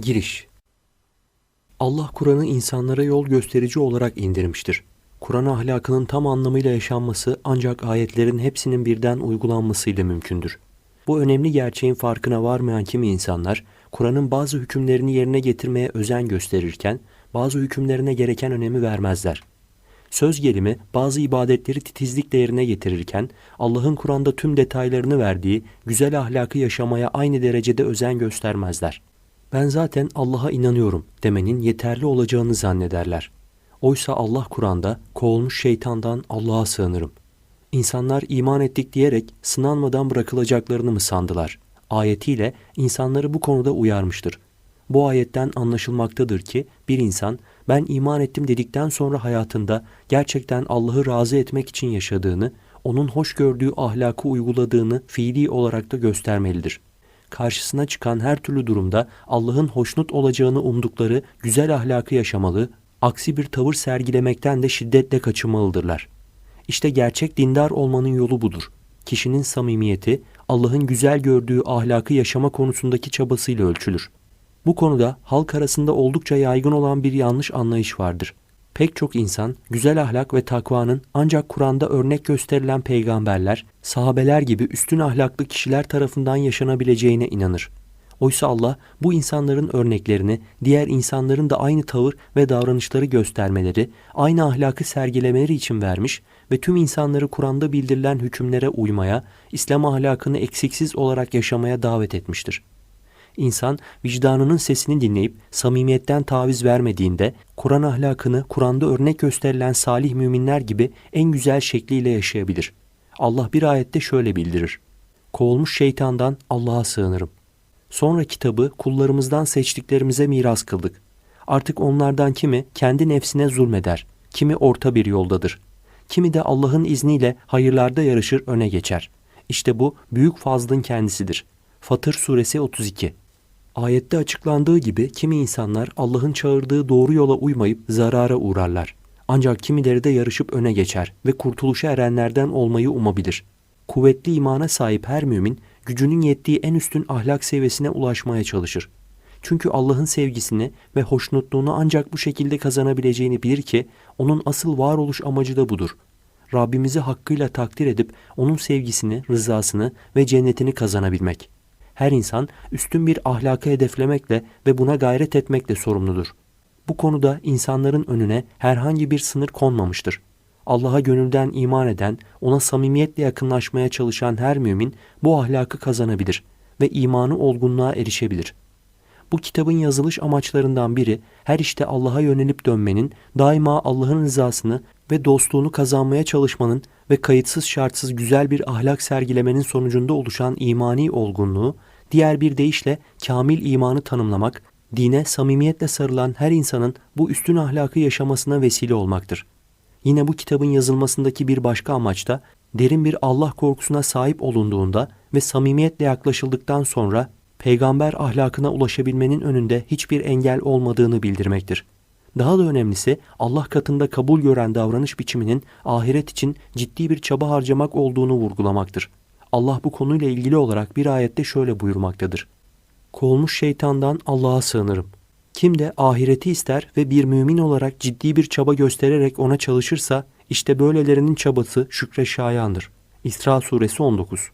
Giriş Allah Kur'an'ı insanlara yol gösterici olarak indirmiştir. Kur'an ahlakının tam anlamıyla yaşanması ancak ayetlerin hepsinin birden uygulanmasıyla mümkündür. Bu önemli gerçeğin farkına varmayan kimi insanlar, Kur'an'ın bazı hükümlerini yerine getirmeye özen gösterirken, bazı hükümlerine gereken önemi vermezler. Söz gelimi bazı ibadetleri titizlikle yerine getirirken, Allah'ın Kur'an'da tüm detaylarını verdiği güzel ahlakı yaşamaya aynı derecede özen göstermezler ben zaten Allah'a inanıyorum demenin yeterli olacağını zannederler. Oysa Allah Kur'an'da kovulmuş şeytandan Allah'a sığınırım. İnsanlar iman ettik diyerek sınanmadan bırakılacaklarını mı sandılar? Ayetiyle insanları bu konuda uyarmıştır. Bu ayetten anlaşılmaktadır ki bir insan ben iman ettim dedikten sonra hayatında gerçekten Allah'ı razı etmek için yaşadığını, onun hoş gördüğü ahlakı uyguladığını fiili olarak da göstermelidir.'' Karşısına çıkan her türlü durumda Allah'ın hoşnut olacağını umdukları güzel ahlakı yaşamalı, aksi bir tavır sergilemekten de şiddetle kaçınmalıdırlar. İşte gerçek dindar olmanın yolu budur. Kişinin samimiyeti, Allah'ın güzel gördüğü ahlakı yaşama konusundaki çabasıyla ölçülür. Bu konuda halk arasında oldukça yaygın olan bir yanlış anlayış vardır. Pek çok insan güzel ahlak ve takvanın ancak Kur'an'da örnek gösterilen peygamberler, sahabeler gibi üstün ahlaklı kişiler tarafından yaşanabileceğine inanır. Oysa Allah bu insanların örneklerini diğer insanların da aynı tavır ve davranışları göstermeleri, aynı ahlakı sergilemeleri için vermiş ve tüm insanları Kur'an'da bildirilen hükümlere uymaya, İslam ahlakını eksiksiz olarak yaşamaya davet etmiştir. İnsan vicdanının sesini dinleyip samimiyetten taviz vermediğinde Kur'an ahlakını Kur'an'da örnek gösterilen salih müminler gibi en güzel şekliyle yaşayabilir. Allah bir ayette şöyle bildirir. Kovulmuş şeytandan Allah'a sığınırım. Sonra kitabı kullarımızdan seçtiklerimize miras kıldık. Artık onlardan kimi kendi nefsine zulmeder, kimi orta bir yoldadır. Kimi de Allah'ın izniyle hayırlarda yarışır öne geçer. İşte bu büyük fazlın kendisidir. Fatır suresi 32 Ayette açıklandığı gibi kimi insanlar Allah'ın çağırdığı doğru yola uymayıp zarara uğrarlar. Ancak kimileri de yarışıp öne geçer ve kurtuluşa erenlerden olmayı umabilir. Kuvvetli imana sahip her mümin gücünün yettiği en üstün ahlak seviyesine ulaşmaya çalışır. Çünkü Allah'ın sevgisini ve hoşnutluğunu ancak bu şekilde kazanabileceğini bilir ki onun asıl varoluş amacı da budur. Rabbimizi hakkıyla takdir edip onun sevgisini, rızasını ve cennetini kazanabilmek.'' Her insan üstün bir ahlakı hedeflemekle ve buna gayret etmekle sorumludur. Bu konuda insanların önüne herhangi bir sınır konmamıştır. Allah'a gönülden iman eden, ona samimiyetle yakınlaşmaya çalışan her mümin bu ahlakı kazanabilir ve imanı olgunluğa erişebilir. Bu kitabın yazılış amaçlarından biri her işte Allah'a yönelip dönmenin, daima Allah'ın rızasını ve dostluğunu kazanmaya çalışmanın ve kayıtsız şartsız güzel bir ahlak sergilemenin sonucunda oluşan imani olgunluğu Diğer bir deyişle kamil imanı tanımlamak, dine samimiyetle sarılan her insanın bu üstün ahlakı yaşamasına vesile olmaktır. Yine bu kitabın yazılmasındaki bir başka amaç da derin bir Allah korkusuna sahip olunduğunda ve samimiyetle yaklaşıldıktan sonra peygamber ahlakına ulaşabilmenin önünde hiçbir engel olmadığını bildirmektir. Daha da önemlisi Allah katında kabul gören davranış biçiminin ahiret için ciddi bir çaba harcamak olduğunu vurgulamaktır. Allah bu konuyla ilgili olarak bir ayette şöyle buyurmaktadır. Kovulmuş şeytandan Allah'a sığınırım. Kim de ahireti ister ve bir mümin olarak ciddi bir çaba göstererek ona çalışırsa işte böylelerinin çabası şükre şayandır. İsra suresi 19